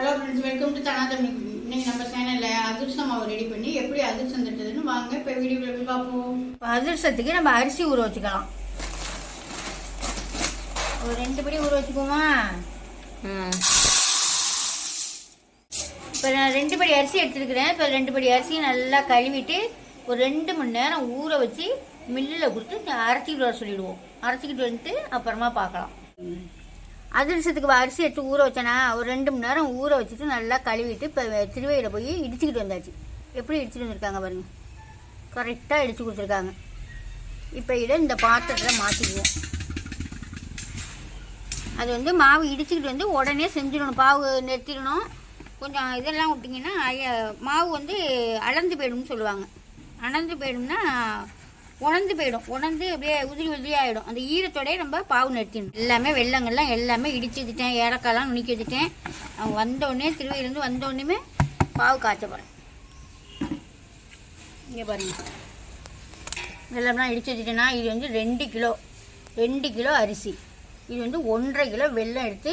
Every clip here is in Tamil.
ஹலோ ஃப்ரெண்ட்ஸ் வெல்கம் டு தனாதமி இன்னைக்கு நம்ம சேனலில் அதிர்சம் மாவு ரெடி பண்ணி எப்படி அதிர்சம் தட்டுறதுன்னு வாங்க இப்போ வீடியோவில் போய் பார்ப்போம். இப்போ அதிர்சத்துக்கு நம்ம அரிசி ஊற வச்சுக்கலாம். ஒரு ரெண்டு படி ஊற வச்சுக்குவோமா? இப்போ நான் ரெண்டு படி அரிசி எடுத்துருக்கிறேன். இப்போ ரெண்டு படி அரிசியை நல்லா கழுவிட்டு ஒரு ரெண்டு மணி நேரம் ஊற வச்சு மில்லில் கொடுத்து அரைச்சிக்கிட்டு வர சொல்லிடுவோம். அரைச்சிக்கிட்டு வந்துட்டு அப்புறமா பார்க்கலாம். அதிரசத்துக்கு அரிசி எடுத்து ஊற வச்சேனா ஒரு ரெண்டு மணி நேரம் ஊற வச்சுட்டு நல்லா கழுவிட்டு இப்போ திருவையில் போய் இடிச்சுக்கிட்டு வந்தாச்சு. எப்படி இடிச்சுட்டு வந்திருக்காங்க பாருங்க. கரெக்டாக இடிச்சு கொடுத்துருக்காங்க. இப்போ இதை இந்த பாத்திரத்தில் மாற்றிக்குவோம் அது வந்து மாவு இடிச்சுக்கிட்டு வந்து உடனே செஞ்சிடணும். பாவு நிறுத்திடணும். கொஞ்சம் இதெல்லாம் விட்டிங்கன்னா மாவு வந்து அளந்து போயிடும்னு சொல்லுவாங்க. அளந்து போயிடும்னா உணர்ந்து போயிடும். உணர்ந்து அப்படியே உதிரி உதிரி ஆகிடும் அந்த ஈரத்தோடய நம்ம பாவு நிறுத்திடணும். எல்லாமே வெள்ளங்கள்லாம் எல்லாமே இடிச்சு வச்சுட்டேன் ஏலக்காய்லாம் நுணுக்கி வச்சுட்டேன் அவங்க வந்தோடனே திருவையிலேருந்து வந்தோடனே பாவு காய்ச்ச போகிறேன் இங்கே பாருங்க. வெள்ளம்லாம் இடிச்சு வச்சுட்டேன்னா இது வந்து ரெண்டு கிலோ. ரெண்டு கிலோ அரிசி. இது வந்து ஒன்றரை கிலோ வெல்லம் எடுத்து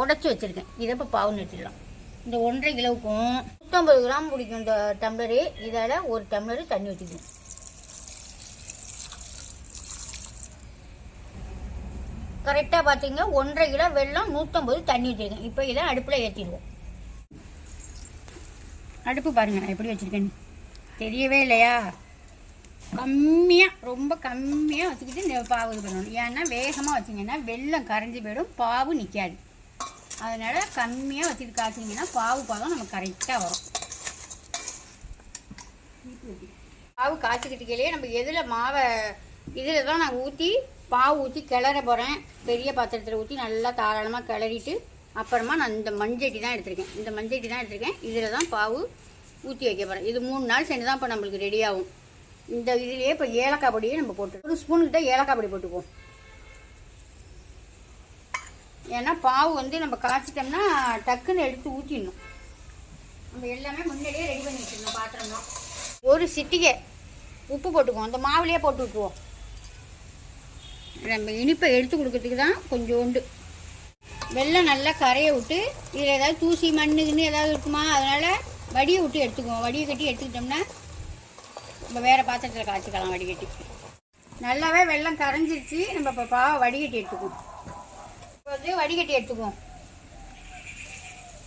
உடச்சி வச்சுருக்கேன். இதை இப்போ பாவு நிறுத்திடலாம். இந்த ஒன்றரை கிலோவுக்கும் நூற்றம்பது கிராம் பிடிக்கும் இந்த டம்ளரு. இதால் ஒரு டம்ளரு தண்ணி வச்சுக்கணும் கரெக்டாக பார்த்தீங்கன்னா ஒன்றரை கிலோ வெள்ளம் நூற்றம்பது தண்ணி வச்சுருக்கேன் இப்போ இதை அடுப்பில் ஏற்றிடுவோம் அடுப்பு பாருங்கள் நான் எப்படி வச்சுருக்கேன்னு. தெரியவே இல்லையா? கம்மியாக ரொம்ப கம்மியாக வச்சுக்கிட்டு பாவு இது பண்ணணும். ஏன்னா வேகமாக வச்சிங்கன்னா வெள்ளம் கரைஞ்சி போயிடும் பாவு நிற்காது அதனால் கம்மியாக வச்சுட்டு காய்ச்சிங்கன்னா பாவு பாதம் நமக்கு கரெக்டாக வரும். பாவு காய்ச்சிக்கிட்டுக்கையிலே நம்ம எதில் மாவை இதில் தான் நான் ஊற்றி பாவு ஊற்றி கிளற போகிறேன் பெரிய பாத்திரத்தில் ஊற்றி நல்லா தாராளமாக கிளறிட்டு அப்புறமா நான் இந்த மஞ்சட்டி தான் எடுத்திருக்கேன். இந்த மஞ்சட்டி தான் எடுத்திருக்கேன். இதில் தான் பாவு ஊற்றி வைக்க போகிறேன் இது மூணு நாள் சென்று தான் இப்போ நம்மளுக்கு ரெடி ஆகும். இந்த இதுலேயே இப்போ ஏலக்காய் பொடியே நம்ம போட்டு ஒரு ஸ்பூனுக்கிட்ட ஏலக்காய் பொடி போட்டுக்குவோம். ஏன்னா பாவு வந்து நம்ம காய்ச்சிட்டோம்னா டக்குன்னு எடுத்து ஊற்றிடணும் நம்ம எல்லாமே முன்னாடியே ரெடி பண்ணி வச்சிடணும் பாத்திரம்லாம். ஒரு சிட்டிகை உப்பு போட்டுக்குவோம். அந்த மாவுலேயே போட்டு விட்டுருவோம் நம்ம இனிப்பை எடுத்து கொடுக்கறதுக்கு தான் கொஞ்சோண்டு. வெள்ளம் நல்லா கரையை விட்டு இதில் ஏதாவது தூசி மண்ணுக்குன்னு ஏதாவது இருக்குமா அதனால் வடியை விட்டு எடுத்துக்குவோம். வடியை கட்டி எடுத்துக்கிட்டோம்னா நம்ம வேறு பாத்திரத்தில் காய்ச்சிக்கலாம் வடிகட்டி நல்லாவே வெள்ளம் கரைஞ்சிருச்சு. நம்ம இப்போ பாவை வடிகட்டி எடுத்துக்குவோம். இப்போ வந்து வடிகட்டி எடுத்துக்குவோம்.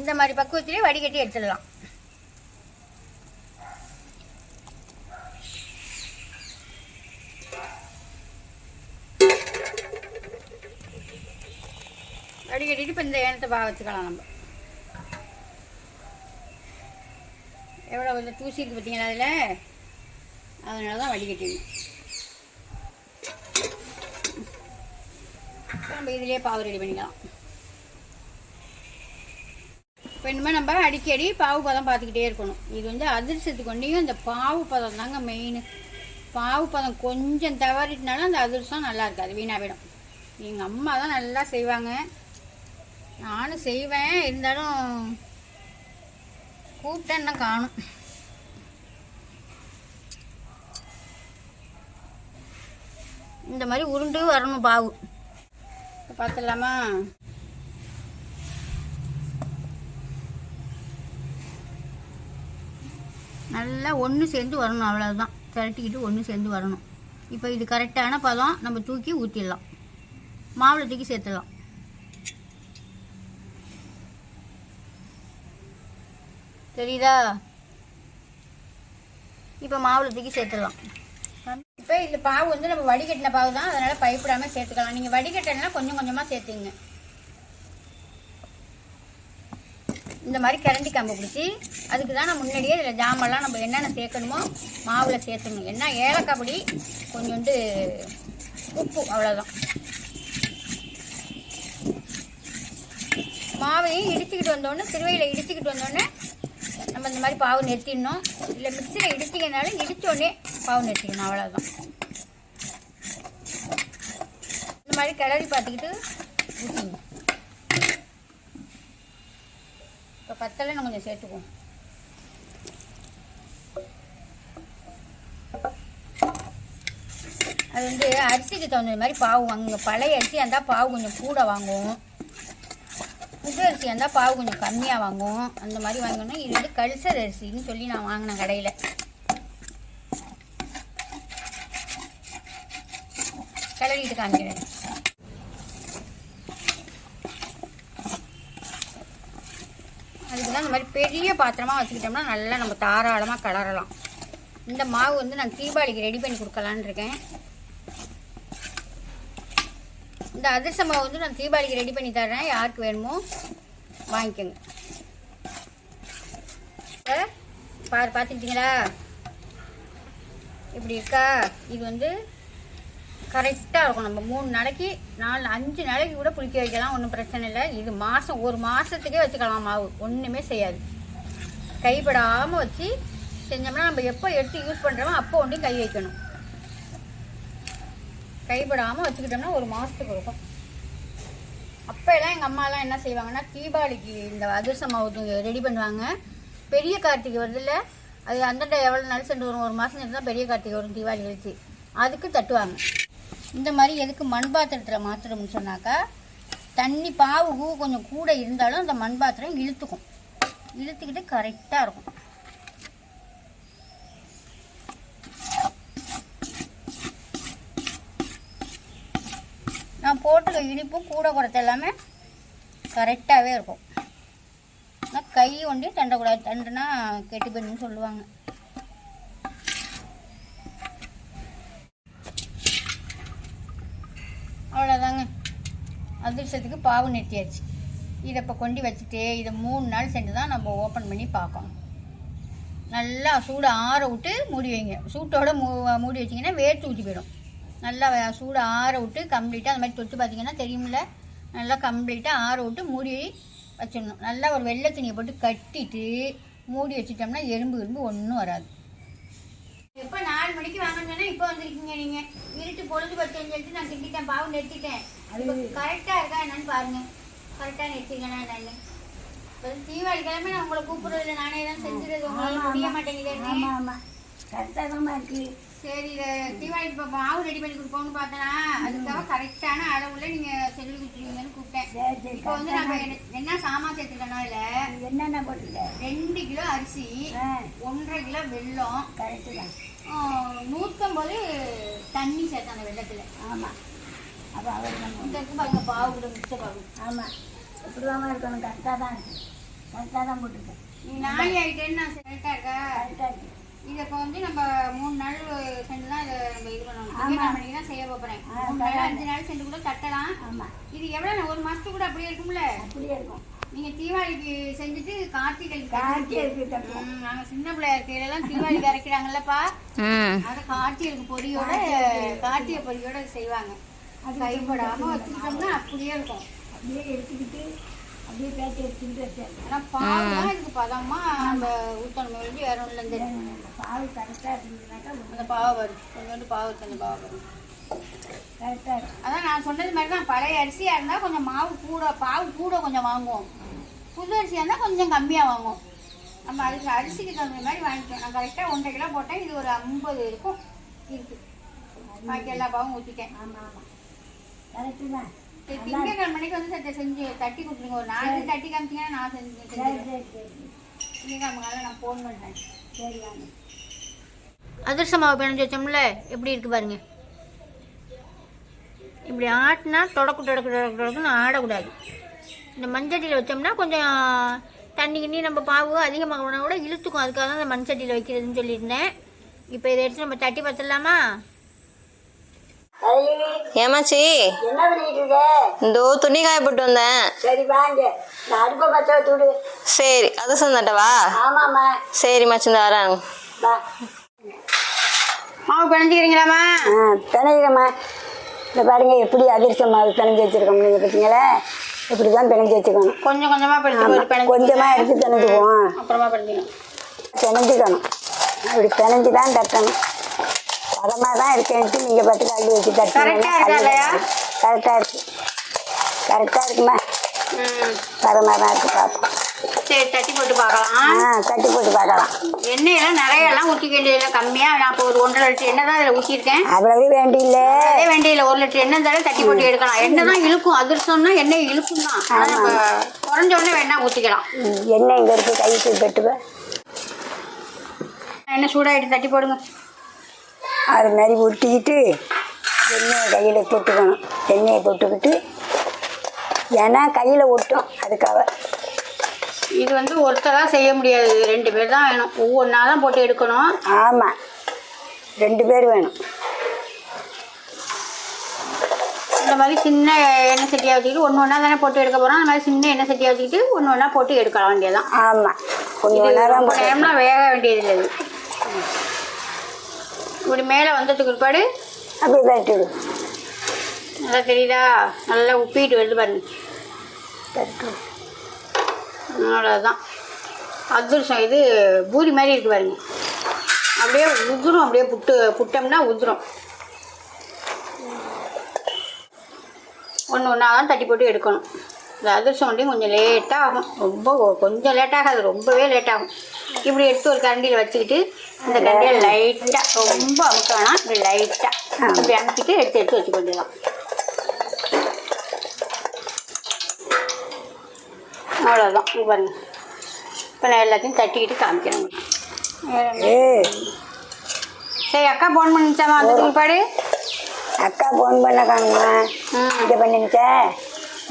இந்த மாதிரி பக்குவத்திலே வடிகட்டி எடுத்துடலாம். வடிகட்டிட்டு இப்போ இந்த ஏனத்தை பாக வச்சுக்கலாம் நம்ம. எவ்வளோ வந்து தூசி இருக்கு பார்த்தீங்களா அதில்? அதனால தான் வடிகட்டிடணும் நம்ம இதுலேயே பாவு ரெடி பண்ணிக்கலாம். இப்போ இனிமேல் நம்ம அடிக்கடி பாவு பதம் பார்த்துக்கிட்டே இருக்கணும். இது வந்து அதிர்சத்துக்கு ஒன்றையும் இந்த பாவு பதம் தாங்க மெயின் பாவு பதம் கொஞ்சம் தவறிட்டுனாலும் அந்த அதிர்சம் நல்லா இருக்காது வீணாக போயிடும். எங்கள் அம்மா தான் நல்லா செய்வாங்க. நானும் செய்வேன். இருந்தாலும் கூப்பிட்டேன்னா காணும். இந்த மாதிரி உருண்டு வரணும் பாவு. பார்த்துடலாமா? நல்லா ஒன்று சேர்ந்து வரணும். அவ்வளோதான் திரட்டிக்கிட்டு ஒன்று சேர்ந்து வரணும். இப்போ இது கரெக்டான பதம். நம்ம தூக்கி ஊற்றிடலாம் மாவில் தூக்கி சேர்த்துடலாம். தெரியுதா? இப்போ மாவில் தூக்கி சேர்த்துடலாம். இப்போ இந்த பாவு வந்து நம்ம வடிகட்டின பாவு தான். அதனால் பயப்படாமல் சேர்த்துக்கலாம். நீங்கள் வடிகட்டினா கொஞ்சம் கொஞ்சமாக சேர்த்துங்க. இந்த மாதிரி கரண்டி கம்பு பிடிச்சி அதுக்கு தான் நான் முன்னாடியே இதில் ஜாமெல்லாம் நம்ம என்னென்ன சேர்க்கணுமோ மாவில் சேர்த்துக்கணும் என்ன ஏலக்காய் பொடி கொஞ்சோண்டு உப்பு அவ்வளோதான் மாவையும் இடிச்சுக்கிட்டு வந்தோடனே திருவையில் இடிச்சுக்கிட்டு வந்தோடனே நம்ம இந்த மாதிரி பாவு நிறுத்திடணும். இல்லை மிக்சியில் இடிச்சிங்கனாலும் இடித்தோடனே பாவு நிறுத்திக்கணும் அவ்வளோதான் இந்த மாதிரி கிளறி பார்த்துக்கிட்டு ஊற்றிங்க இப்போ பத்தலை நம்ம கொஞ்சம் சேர்த்துக்குவோம். அது வந்து அரிசிக்கு தகுந்த மாதிரி பாவு வாங்குங்க. பழைய அரிசியாக இருந்தால் பாவு கொஞ்சம் கூட வாங்குவோம். புது இருந்தால் பாவு கொஞ்சம் கம்மியாக வாங்குவோம். அந்த மாதிரி வாங்கணும் இது வந்து கல்சர் அரிசின்னு சொல்லி நான் வாங்கினேன் கடையில். கிளறிட்டு காமிக்கிறேன். அதுக்கு தான் இந்த மாதிரி பெரிய பாத்திரமாக வச்சுக்கிட்டோம்னா நல்லா நம்ம தாராளமாக கிளறலாம் இந்த மாவு வந்து நான் தீபாவளிக்கு ரெடி பண்ணி கொடுக்கலான்னு இருக்கேன். இந்த அதிர்ஷ்ட மாவு வந்து நான் தீபாவளிக்கு ரெடி பண்ணி தரேன் யாருக்கு வேணுமோ வாங்கிக்கோங்க. பாரு பார்த்துக்கிட்டீங்களா? இப்படி இருக்கா? இது வந்து கரெக்டாக இருக்கும். நம்ம மூணு நாளைக்கு நாலு அஞ்சு நாளைக்கு கூட புளிக்க வைக்கலாம். ஒன்றும் பிரச்சனை இல்லை. இது மாதம் ஒரு மாதத்துக்கே வச்சுக்கலாம் மாவு. ஒன்றுமே செய்யாது. கைப்படாமல் வச்சு செஞ்சோம்னா நம்ம எப்போ எடுத்து யூஸ் பண்ணுறோமோ அப்போ ஒன்றையும் கை வைக்கணும். கைப்படாமல் வச்சுக்கிட்டோம்னா ஒரு மாதத்துக்கு இருக்கும். அப்போல்லாம் எங்கள் அம்மாலாம் என்ன செய்வாங்கன்னா தீபாவளிக்கு இந்த அதிரச மாவு ரெடி பண்ணுவாங்க. பெரிய கார்த்திகை வருதுல்ல அது அந்தண்ட எவ்வளோ நாள் சென்று வரும் ஒரு மாதம் இருந்தால் பெரிய கார்த்திகை வரும் தீபாவளி கழிச்சு அதுக்கு தட்டுவாங்க. இந்த மாதிரி எதுக்கு மண் பாத்திரத்தில் மாற்றணும்னு சொன்னாக்கா தண்ணி பாவு கொஞ்சம் கூட இருந்தாலும் அந்த மண் பாத்திரம் இழுத்துக்கும். இழுத்துக்கிட்டு கரெக்டாக இருக்கும். இனிப்பும் இனிப்பு கூட குறைச்ச எல்லாமே கரெக்டாகவே இருக்கும். ஆனால் கை ஒண்டி தண்டக்கூடாது தண்டுனா கெட்டு போயிடுன்னு சொல்லுவாங்க. அவ்வளோதாங்க அதிர்ஷ்டத்துக்கு பாவு நெட்டியாச்சு இதை இப்போ கொண்டு வச்சுட்டு இதை மூணு நாள் சென்று தான் நம்ம ஓப்பன் பண்ணி பார்க்கணும். நல்லா சூடு ஆற விட்டு மூடி வைங்க. சூட்டோட மூ மூடி வச்சிங்கன்னா வேர்த்து ஊற்றி போயிடும். நல்லா சூடு ஆற விட்டு கம்ப்ளீட்டாக அந்த மாதிரி தொட்டு பார்த்தீங்கன்னா தெரியும்ல? நல்லா கம்ப்ளீட்டாக ஆற விட்டு மூடி வச்சிடணும். நல்லா ஒரு வெள்ளை துணியை போட்டு கட்டிட்டு மூடி வச்சிட்டோம்னா எறும்பு எறும்பு ஒன்றும் வராது. எப்போ நாலு மணிக்கு வாங்கணும்னா இப்போ வந்திருக்கீங்க நீங்கள் இருட்டு பொழுது பச்சைன்னு சொல்லிட்டு நான் திட்டிட்டேன் பாவு நிறுத்திட்டேன் அது கரெக்டாக இருக்கா என்னன்னு பாருங்க. கரெக்டாக நிறுத்திக்கணும் என்னன்னு. இப்போ தீபாவளி கிழமை நான் உங்களை கூப்பிடுறது இல்லை நானே தான் செஞ்சுறது. உங்களுக்கு முடிய மாட்டேங்குது. ஆமா ஆமா. கரெக்டாக தான் இருக்கு. சரி தீபாவளி இப்போ மாவு ரெடி பண்ணி கொடுப்போம்னு பார்த்தேன்னா அதுக்காக கரெக்டான அளவுல நீங்க சொல்லி கொடுத்துருவீங்கன்னு கூப்பிட்டேன். இப்போ வந்து நம்ம என்ன- சாமான் சேர்த்துக்கணும் இது என்னென்ன போட்டுருக்க? ரெண்டு கிலோ அரிசி ஒன்றரை கிலோ வெல்லம் கரெக்டு தான். ஆ, நூத்தம்பது தண்ணி சேர்த்தேன் அந்த வெள்ளத்துல ஆமாம் அப்போ அவர் இந்த இருக்கு பாருங்க பாவு கூட மிச்ச பாவு. ஆமாம் இப்படி தான் இருக்கணும் கரெக்டாக தான் இருக்கு. கரெக்டாக தான் போட்டிருக்கேன் நீ நாளை ஆயிட்டேன்னு நான் கரெக்டா இருக்கா? கரெக்டாக இருக்கு. இதை இப்போ வந்து நம்ம மூணு நாள் சென்று தான் இதை நம்ம இது பண்ணணும். திங்கட்கிழமை மணிக்கு தான் செய்ய போகிறேன் மூணு நாள். அஞ்சு நாள் சென்று கூட தட்டலாம் ஆமாம் இது எவ்வளோ ஒரு மாசத்துக்கு கூட அப்படியே இருக்கும்ல? அப்படியே இருக்கும். நீங்க தீபாவளிக்கு செஞ்சுட்டு கார்த்திகைக்கு கார்த்திகைக்கு தட்டுவோம். ம், நாங்க சின்ன பிள்ளையா இருக்கையில தீபாவளிக்கு அரைக்கிறாங்கல்லப்பா அத கார்த்திகைக்கு பொரியோட கார்த்திகை பொரியோட செய்வாங்க. அது கைப்படாம வச்சுக்கிட்டோம்னா அப்படியே இருக்கும். அப்படியே எடுத்துக்கிட்டு அப்படியே பேச்சு எடுத்துக்கிட்டு வச்சேன் ஆனா பாவுலாம் இதுக்கு பதமா அந்த ஊத்தணும். வேண்டி வேற பால் கரெக்டாக இருந்ததுனாக்கா அந்த பாவை வரும். கொஞ்சோண்டு பாவு தண்ணி பாவை வரும். கரெக்டாக இருக்கும். அதான் நான் சொன்னது மாதிரி தான் பழைய அரிசியா இருந்தா கொஞ்சம் மாவு கூட பாவு கூட கொஞ்சம் வாங்குவோம். புது அரிசியா இருந்தா கொஞ்சம் கம்மியா வாங்குவோம். நம்ம அதுக்கு அரிசிக்கு தகுந்த மாதிரி வாங்கிக்கோம் நான் கரெக்டாக ஒன்றரை கிலோ போட்டேன் இது ஒரு ஐம்பது இருக்கும். இருக்கு. பாக்கி எல்லா பாவும் ஊற்றிட்டேன் ஆமாம் ஆமாம் கரெக்டு தான். திங்கக்கிழமை மணிக்கு வந்து சட்டை செஞ்சு தட்டி கொடுத்துருங்க. ஒரு நாலு தட்டி காமிச்சிங்கன்னா நான் செஞ்சு திங்கக்கிழமை காலையில நான் ஃபோன் பண்ணுறேன் சரி அதிர்ஷ்ட மாவு பிணைஞ்சு வச்சோம்ல. எப்படி இருக்கு பாருங்க. இப்படி ஆட்டினா தொடக்கு தொடக்கு தொடக்கு தொடக்குன்னு ஆடக்கூடாது. இந்த மண்சட்டியில் வச்சோம்னா கொஞ்சம் தண்ணி கிண்ணி நம்ம பாவு அதிகமாக கூட இழுத்துக்கும். அதுக்காக தான் இந்த மண் சட்டியில் வைக்கிறதுன்னு சொல்லியிருந்தேன். இப்போ இதை எடுத்து நம்ம தட்டி பார்த்துடலாமா? ஏமாச்சி என்ன பண்ணிட்டு இருக்க? இந்த துணி காய போட்டு வந்தேன். சரி வாங்க நான் அடுப்பை பற்ற வச்சு விடு. சரி அது சொந்தட்டவா ஆமாம்மா. சரி மச்சி இந்த வரேன். வா. மாவு பிணைஞ்சிக்கிறீங்களாம்மா? ஆ பிணைகிறேம்மா இந்த பாருங்க எப்படி அதிர்ஷ்டம் மாவு பிணைஞ்சு வச்சிருக்கோம் நீங்கள் பார்த்தீங்களா? இப்படி தான் பிணைஞ்சு வச்சுக்கணும். கொஞ்சம் கொஞ்சமாக பிணைச்சு ஆமா, போட்டு பிணைஞ்சு கொஞ்சமா எடுத்து பிணைஞ்சுக்குவோம் அப்புறமா பிணைஞ்சிக்கணும் பிணைஞ்சுக்கணும். அப்படி பிணைஞ்சு தான் தட்டணும். பதமாக தான் இருக்கேன்ட்டு நீங்கள் பார்த்து அள்ளி வச்சு இல்லையா? கரெக்டாக இருக்கு. கரெக்டாக இருக்குமா? ம். பதமாக தான் இருக்கு பார்ப்போம் சரி தட்டி போட்டு பார்க்கலாம். ஆ தட்டி போட்டு பார்க்கலாம். எண்ணெயெல்லாம் நிறைய எல்லாம் ஊற்றிக்க வேண்டியதில்லை கம்மியாக நான் இப்போ ஒரு ஒன்றரை லிட்டர் எண்ணெய் தான் இதில் ஊற்றிருக்கேன் அவ்வளவு வேண்டியில்ல. அதே ஒரு லிட்டர் எண்ணெய் தடவை தட்டி போட்டு எடுக்கலாம். எண்ணெய் தான் இழுக்கும். அதிர்ஷ்டம்னா எண்ணெய் இழுக்கும் தான். குறைஞ்ச உடனே வேணா ஊற்றிக்கலாம் எண்ணெய் இங்கே இருக்குது கைக்கு பெட்டுவேன் எண்ணெய் சூடாகிட்டு தட்டி போடுங்க. அது மாதிரி உருட்டிக்கிட்டு எண்ணெயை கையில் தொட்டுக்கணும். எண்ணெயை தொட்டுக்கிட்டு ஏன்னா கையில் ஒட்டும் அதுக்காக. இது வந்து ஒருத்தராக செய்ய முடியாது. ரெண்டு பேர் தான் வேணும். ஒவ்வொன்றா தான் போட்டு எடுக்கணும். ஆமாம் ரெண்டு பேர் வேணும். இந்த மாதிரி சின்ன எண்ணெய் சட்டியாக வச்சுக்கிட்டு ஒன்று ஒன்றா தானே போட்டு எடுக்க போகிறோம் அந்த மாதிரி சின்ன எண்ணெய் சட்டியாக வச்சுக்கிட்டு ஒன்று ஒன்றா போட்டு எடுக்கலாம் வேண்டியதான் ஆமாம் கொஞ்சம் நேரம் நேரம்லாம் வேக வேண்டியது இல்லை இப்படி மேலே வந்ததுக்கு பிற்பாடு அப்படியே தட்டிடு. நல்லா தெரியுதா? நல்லா உப்பிட்டு வருது பாருங்க. அவ்வளோதான் அதிரசம் இது பூரி மாதிரி இருக்கு பாருங்க. அப்படியே உதிரும் அப்படியே புட்டு புட்டோம்னா உதிரும். ஒன்று ஒன்றா தான் தட்டி போட்டு எடுக்கணும். இந்த அதிரசம் வண்டியும் கொஞ்சம் லேட்டாக ஆகும். ரொம்ப கொஞ்சம் லேட்டாகாது ரொம்பவே லேட் ஆகும். இப்படி எடுத்து ஒரு கரண்டியில் வச்சுக்கிட்டு அந்த கரண்டியில் லைட்டாக ரொம்ப அமுக்க வேணாம் இப்படி லைட்டாக இப்படி அமுக்கிட்டு எடுத்து எடுத்து வச்சுக்க வேண்டியதான் அவ்வளோதான் பாருங்க இப்போ நான் எல்லாத்தையும் தட்டிக்கிட்டு காமிக்கிறேன் சரி அக்கா ஃபோன் பண்ணிச்சாமா அந்த பிற்பாடு அக்கா ஃபோன் பண்ண காணுமா இங்கே பண்ணிச்சே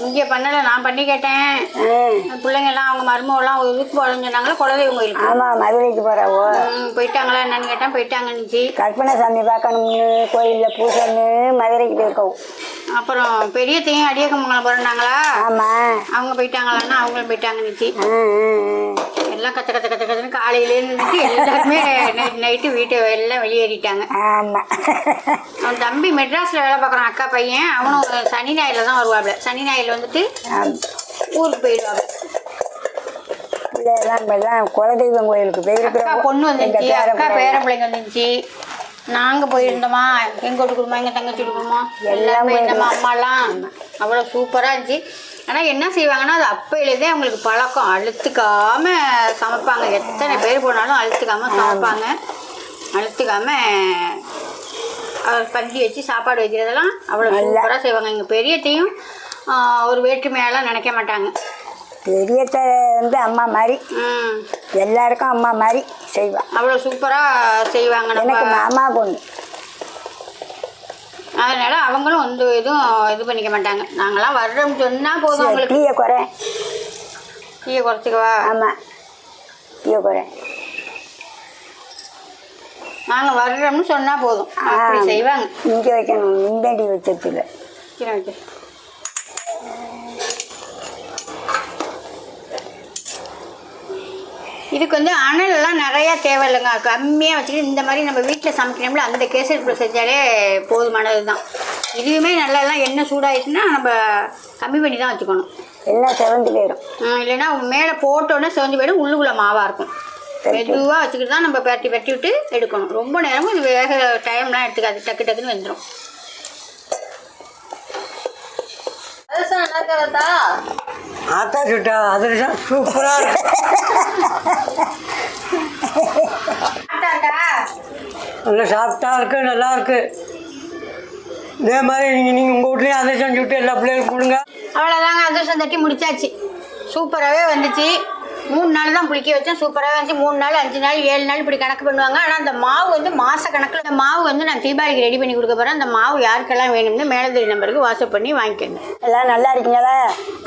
இங்கே பண்ணலை நான் பண்ணி கேட்டேன். ஆ பிள்ளைங்க எல்லாம் அவங்க மருமகெல்லாம் இதுக்கு போகிறேன்னு சொன்னாங்களா குலதெய்வம் கோயிலுக்கு ஆமாம் மதுரைக்கு போகிறாவோ போயிட்டாங்களா என்னன்னு கேட்டேன் போயிட்டாங்கன்னுச்சு கற்பனை சாமி பார்க்கணும்னு கோயிலில் பூசைன்னு மதுரைக்கு போயிருக்கோம். அப்புறம் பெரியத்தையும் அடியக்கமங்கலம் போகிறாங்களா ஆமாம் அவங்க போயிட்டாங்களான்னா அவங்களும் போயிட்டாங்கன்னுச்சு எல்லாம் கத்த கத்த கத்த கத்தன்னு காலையிலேருந்து எல்லாருமே நைட் நைட்டு வீட்டை எல்லாம் வெளியேறிட்டாங்க. ஆமாம் அவன் தம்பி மெட்ராஸில் வேலை பார்க்குறான் அக்கா பையன். அவனும் சனி ஞாயிறில் தான் வருவாப்ல. சனி ஞாயிறில் வந்துட்டு ஊருக்கு போயிடுவாங்க பிள்ளையெல்லாம் இப்பெல்லாம் குலதெய்வம் கோயிலுக்கு போயிருக்கிறோம் பொண்ணு பேர அக்கா பேர பிள்ளைங்க வந்துச்சு நாங்கள் போயிருந்தோமா? எங்கள் வீட்டு குடும்பம் எங்கள் தங்கச்சி குடும்பம்? எல்லாம் போயிருந்தோமா. அம்மாலாம் அவ்வளோ சூப்பராக இருந்துச்சு. ஆனால் என்ன செய்வாங்கன்னா அது அப்பையிலேருந்தே அவங்களுக்கு பழக்கம். அழுத்துக்காம சமைப்பாங்க. எத்தனை பேர் போனாலும் அழுத்துக்காம சமைப்பாங்க. அழுத்துக்காம அவர் பந்தி வச்சு சாப்பாடு வைக்கிறதெல்லாம் அவ்வளோ. சூப்பராக செய்வாங்க. எங்கள் பெரியத்தையும் ஒரு வேற்றுமையெல்லாம் நினைக்க மாட்டாங்க. பெரியத்த வந்து அம்மா மாதிரி. எல்லாருக்கும் அம்மா மாதிரி செய்வா. அவ்வளோ சூப்பராக செய்வாங்க எனக்கு மாமா பொண்ணு. அதனால அவங்களும் வந்து எதுவும் இது பண்ணிக்க மாட்டாங்க. நாங்களாம் வர்றோம் சொன்னால் போதும் அவங்களுக்கு. டீயை குறை. டீயை குறைச்சிக்கவா? ஆமாம் டீயை குறை. நாங்கள் வர்றோம்னு சொன்னால் போதும். அப்படி செய்வாங்க. இங்கே வைக்கணும். இந்த டீ வச்சதில்ல கீழே வைக்க. இதுக்கு வந்து அனல் எல்லாம் நிறையா தேவையில்லைங்க. கம்மியாக வச்சுட்டு இந்த மாதிரி நம்ம வீட்டில் சமைக்கணும்ல அந்த கேசரி கூட செஞ்சாலே போதுமானது தான் இதுவுமே நல்லா எல்லாம் எண்ணெய் சூடாயிடுச்சுன்னா நம்ம கம்மி பண்ணி தான் வச்சுக்கணும். எல்லாம் செவந்து போயிடும். இல்லைன்னா மேலே போட்டோன்னே செவந்து போயிடும் உள்ளுக்குள்ள மாவாக இருக்கும். மெதுவாக வச்சுக்கிட்டு தான் நம்ம பரட்டி பரட்டி விட்டு எடுக்கணும். ரொம்ப நேரமும் இது வேக டைம்லாம் எடுத்துக்காது. டக்கு டக்குன்னு வெந்துடும் ஆத்தா சுட்டா அதிரசம் சூப்பராக நல்லா சாஃப்டாக இருக்கு நல்லா இருக்கு. இதே மாதிரி நீங்கள் நீங்கள் உங்கள் வீட்லேயும் அதிரசம் சுட்டு எல்லா பிள்ளைகளுக்கும் கொடுங்க. அவ்வளோதாங்க அதிரசம் தட்டி முடிச்சாச்சு. சூப்பராகவே வந்துச்சு. மூணு நாள் தான் புளிக்க வச்சேன். சூப்பராகவே வந்துச்சு மூணு நாள் அஞ்சு நாள் ஏழு நாள் இப்படி கணக்கு பண்ணுவாங்க. ஆனால் அந்த மாவு வந்து மாத கணக்கில் இந்த மாவு வந்து நான் தீபாவளிக்கு ரெடி பண்ணி கொடுக்க போகிறேன் அந்த மாவு யாருக்கெல்லாம் வேணும்னு மேலதிரி நம்பருக்கு வாட்ஸ்அப் பண்ணி வாங்கிக்கோங்க. எல்லாம் நல்லா இருக்கீங்களா?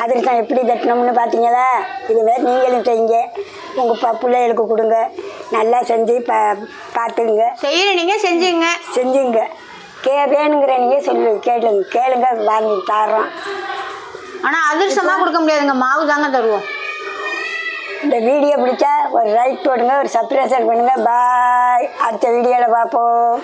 அதிரசம் எப்படி தட்டணும்னு பார்த்தீங்களா இதுமாரி நீங்களும் செய்யுங்க உங்கள் ப பிள்ளைகளுக்கு கொடுங்க. நல்லா செஞ்சு ப பார்த்துங்க செய்கிற நீங்கள் செஞ்சுங்க. செஞ்சுங்க. கே வேணுங்கிற நீங்கள் சொல்லு கேளுங்க. கேளுங்க வாங்கி தர்றோம். ஆனால் அதிரசமாக கொடுக்க முடியாதுங்க. மாவு தாங்க தருவோம். இந்த வீடியோ பிடிச்சா ஒரு லைக் போடுங்க ஒரு சப்ஸ்கிரைபர் பண்ணுங்கள் பாய் அடுத்த வீடியோவில் பார்ப்போம்.